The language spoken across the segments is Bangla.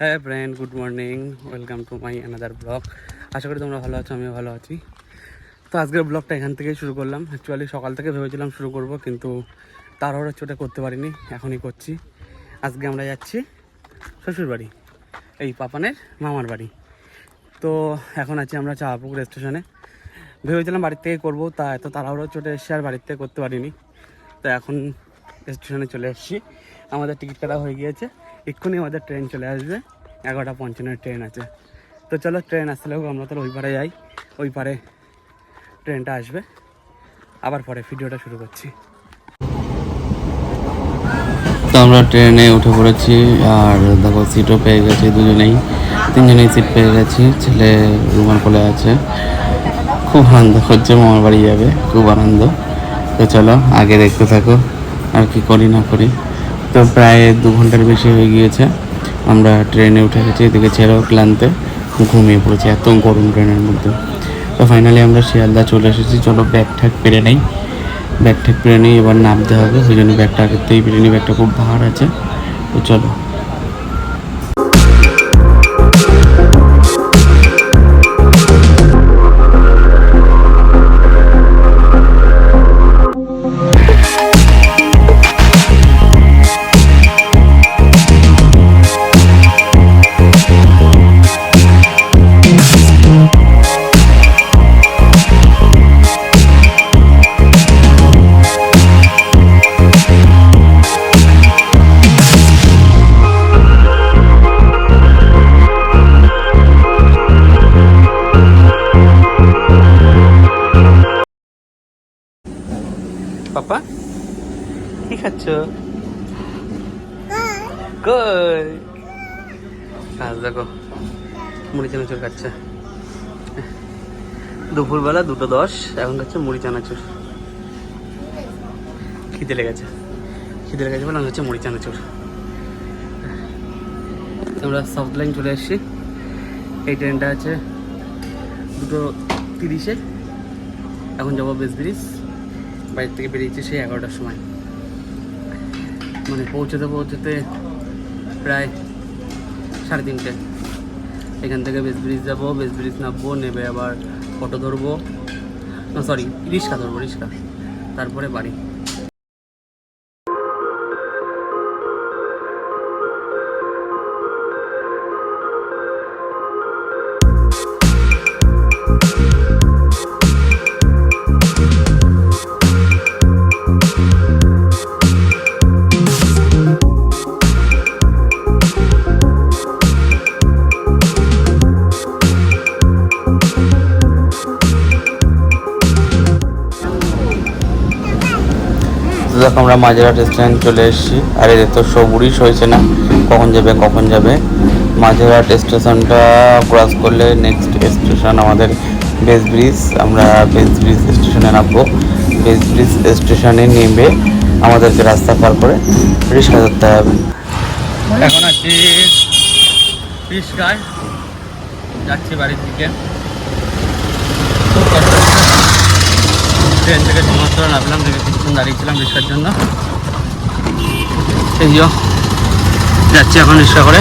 হ্যাঁ friend good morning welcome to my another blog আশা করি তোমরা ভালো আছো, আমিও ভালো আছি। তো আজকের ব্লগটা এখান থেকেই শুরু করলাম। অ্যাকচুয়ালি সকাল থেকে ভেবেছিলাম শুরু করব, কিন্তু তাড়াহুড়ো চোটে করতে পারিনি। এখনই করছি। আজকে আমরা যাচ্ছি শ্বশুর বাড়ি এই পাপানের মামার বাড়ি। তো এখন আছি আমরা চাহাপুকুর স্টেশনে ভেবেছিলাম বাড়ির থেকে করব, তা এত তাড়াহুড়ো চোটে এসে আর বাড়ির থেকে করতে পারিনি। তো এখন স্টেশনে চলে এসেছি। আমাদের টিকিট কাটা হয়ে গিয়েছে। এক্ষুনি আমাদের ট্রেন চলে আসবে। এগারোটা পঞ্চান্নের ট্রেন আছে। তো চলো ট্রেন আসলেও আমরা তো ওই পারে যাই। ওই পারে ট্রেনটা আসবে। আবার পরে ভিডিওটা শুরু করছি। তো আমরা ট্রেনে উঠে পড়েছি, আর দেখো সিটও পেয়ে গেছি দুজনেই। তিনজনেই সিট পেয়ে গেছি। ছেলে রুমার কোলে আছে। খুব আনন্দ হচ্ছে মামার বাড়ি যাবে। খুব আনন্দ। তো চলো, আগে দেখতে থাকো, আর কি করি না করি। তো প্রায় দু ঘণ্টার বেশি হয়ে গিয়েছে। আমরা ট্রেনে উঠে গেছি, এদিকে ছেলেও ক্লান্তে ঘুমিয়ে পড়েছি, এত গরম ট্রেনের মধ্যে। তো ফাইনালি আমরা শিয়ালদা চলে এসেছি। চলো ব্যাগ ঠ্যাগ পেরে নেই। ব্যাগ ঠ্যাগ পেরে নেই, এবার নামতে হবে। সেই জন্য ব্যাগটা আগের থেকেই পেরে নিই। ব্যাগটা খুব ভার আছে। তো চলো। কি খাচ্ছ কই? আজ দেখো, মুড়ি চানাচুর খাচ্ছে। দুপুরবেলা দুটো দশ, এখন খাচ্ছে মুড়ি চানাচুর। খিদে লেগেছে। খিদে লেগেছে বলে হচ্ছে মুড়ি চানাচুর। আমরা সাউথ লাইন চলে এসেছি। এই ট্রেনটা আছে দুটো তিরিশে। এখন যাব বেস ব্রিজ বাড়ির থেকে বেরিয়েছি সেই এগারোটার সময়। মানে পৌঁছতে পৌঁছতে প্রায় সাড়ে তিনটে। এখান থেকে বেস ব্রিজ যাব বেস ব্রিজ নামবো নেবে আবার অটো ধরবো। না সরি রিক্সা ধরবো, রিক্সা। তারপরে বাড়ি। তো দেখো, আমরা মাঝেরহাট স্ট্যান্ড চলে এসেছি। আর এদের তো সবুরিশ হয়েছে না? কখন যাবে কখন যাবে? মাঝেরহাট স্টেশনটা ক্রস করলে নেক্সট স্টেশন আমাদের বেস ব্রিজ আমরা বেস ব্রিজ স্টেশনে নামবো। বেস ব্রিজ স্টেশনে নেমে আমাদেরকে রাস্তা পার করে রিক্সা ধরতে হবে। এখন আছি রিক্সায়। যাচ্ছি বাড়ির দিকে খুব কষ্ট হচ্ছে। ট্রেন থেকে সমস্ত নামলাম থেকে কিছুক্ষণ দাঁড়িয়েছিলাম রিক্সার জন্য। যো, যাচ্ছি এখন রিক্সা করে।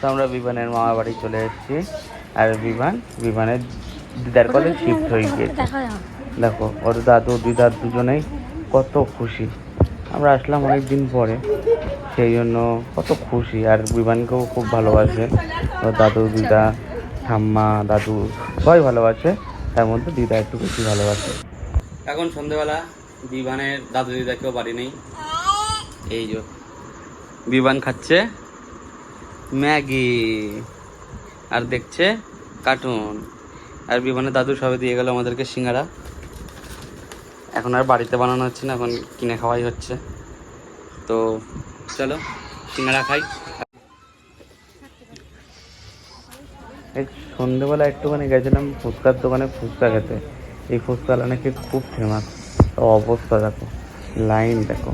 তো আমরা বিমানের মামা বাড়ি চলে এসেছি। আর বিমান, বিমানের দিদার কলে শিফট হয়ে গিয়েছে। দেখো, ওর দাদু, দিদার দুজনেই কত খুশি। আমরা আসলাম অনেক দিন পরে, সেই জন্য কত খুশি। আর বিমানকেও খুব ভালোবাসে। ওর দাদু, দিদা ঠাম্মা, দাদু সবাই ভালোবাসে তার মধ্যে দিদা একটু বেশি ভালোবাসে এখন সন্ধেবেলা বিমানের দাদু দিদা কেউ বাড়ি নেই। এই যে বিবান খাচ্ছে ম্যাগি আর দেখছে কার্টুন। আর বিমানের দাদু সবে দিয়ে গেল আমাদেরকে সিঙ্গারা। এখন আর বাড়িতে বানানো হচ্ছে না, এখন কিনে খাওয়াই হচ্ছে। তো চলো, সিঙ্গারা খাই। এই সন্ধেবেলা একটুখানি গেছিলাম ফুচকার দোকানে ফুচকা খেতে। এই ফুচকা নাকি খুব ফেমাস অবস্থা দেখো লাইন দেখো।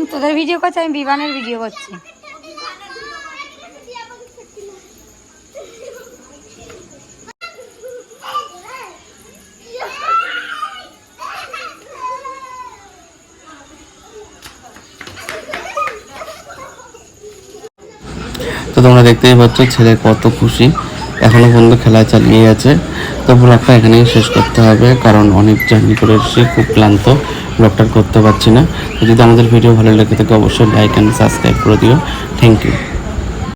উফ তোদের ভিডিও করছে, আমি বিমানের ভিডিও করছি। তো তোমরা দেখতেই পাচ্ছ, ছেলে কত খুশি। এখনও পর্যন্ত খেলা চালিয়ে আছে তো ব্লগটা এখানেই শেষ করতে হবে, কারণ অনেক জার্নি করে এসেছি, খুব ক্লান্ত। ব্লগটা করতে পারছি না। যদি আমাদের ভিডিও ভালো লাগে থাকে, অবশ্যই লাইক অ্যান্ড সাবস্ক্রাইব করে দিও। Thank you